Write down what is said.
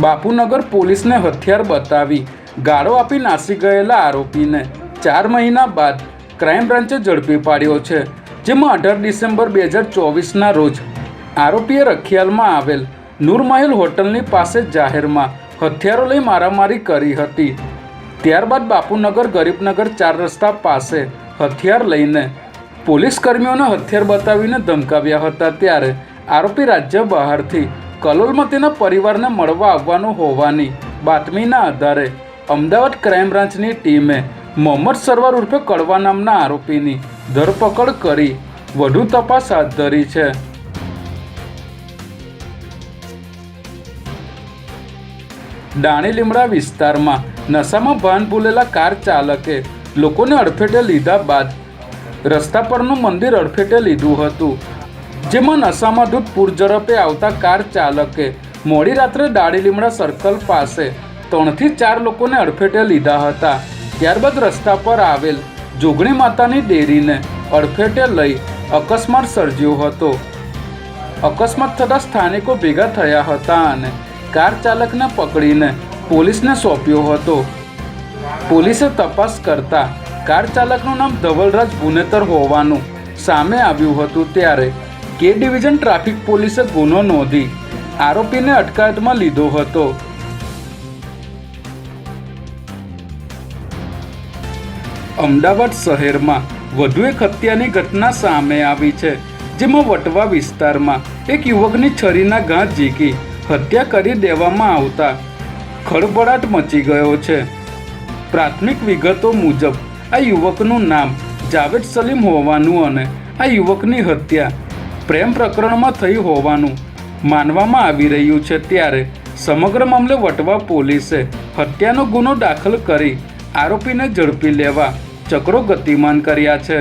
બાપુનગર પોલીસને હથિયાર બતાવી ગાળો આપી નાસી ગયેલા આરોપીને ચાર મહિના બાદ ક્રાઇમ બ્રાન્ચે ઝડપી પાડ્યો છે, જેમાં અઢાર ડિસેમ્બર બે હજાર ચોવીસના રોજ આરોપીએ રખિયાલમાં આવેલ નૂરમહેલ હોટલની પાસે જાહેરમાં હથિયારો લઈ મારામારી કરી હતી. ત્યારબાદ બાપુનગર ગરીબનગર ચાર રસ્તા પાસે હથિયાર લઈને પોલીસ કર્મીઓને હથિયાર બતાવીને ધમકાવ્યા હતા, ત્યારે આરોપી રાજ્ય બહારથી કલોલમાં તેના પરિવારને મળવા આવવાનું હોવાની બાતમીના આધારે અમદાવાદ ક્રાઇમ બ્રાન્ચની ટીમે મોહમ્મદ સરવાર ઉર્ફે કડવા નામના આરોપીની ધરપકડ કરી વધુ તપાસ હાથ ધરી છે. દાણી લીમડા વિસ્તારમાં નશામાં ભાન ભૂલેલા કાર ચાલકે લોકોને અડફેટે લીધા બાદ રસ્તા પરનું મંદિર અડફેટે લીધું હતું. જેમાં નશામાં ધૂત પૂરઝડપે આવતા કાર ચાલકે મોડી રાત્રે દાડી લીમડા સર્કલ પાસે ત્રણથી ચાર લોકોને અડફેટે લીધા હતા. ત્યારબાદ રસ્તા પર આવેલ જોગણી માતાની ડેરીને અડફેટે લઈ અકસ્માત સર્જ્યો હતો. અકસ્માત થતાં સ્થાનિકો ભેગા થયા હતા અને કાર ચાલકને પકડીને પોલીસને સોંપ્યો હતો. પોલીસે તપાસ કરતા કાર ચાલકનું નામ ધવલરાજ ભુનેતર હોવાનું સામે આવ્યું હતું ત્યારે કે ડિવિઝન ટ્રાફિક પોલીસે ગુનો નોંધી આરોપીને અટકાયતમાં લીધો હતો. અમદાવાદ શહેરમાં વધુ એક હત્યાની ઘટના સામે આવી છે, જેમાં વટવા વિસ્તારમાં એક યુવકની છરીના ઘા ઝીકી હત્યા કરી દેવામાં આવતા ખળભળાટ મચી ગયો છે. પ્રાથમિક વિગતો મુજબ, આ યુવકનું નામ જાવેદ સલીમ હોવાનું અને આ યુવકની હત્યા પ્રેમ પ્રકરણમાં થઈ હોવાનું માનવામાં આવી રહ્યું છે ત્યારે સમગ્ર મામલે વટવા પોલીસે હત્યાનો ગુનો દાખલ કરી આરોપીને ઝડપી લેવા ચક્રો ગતિમાન કર્યા છે.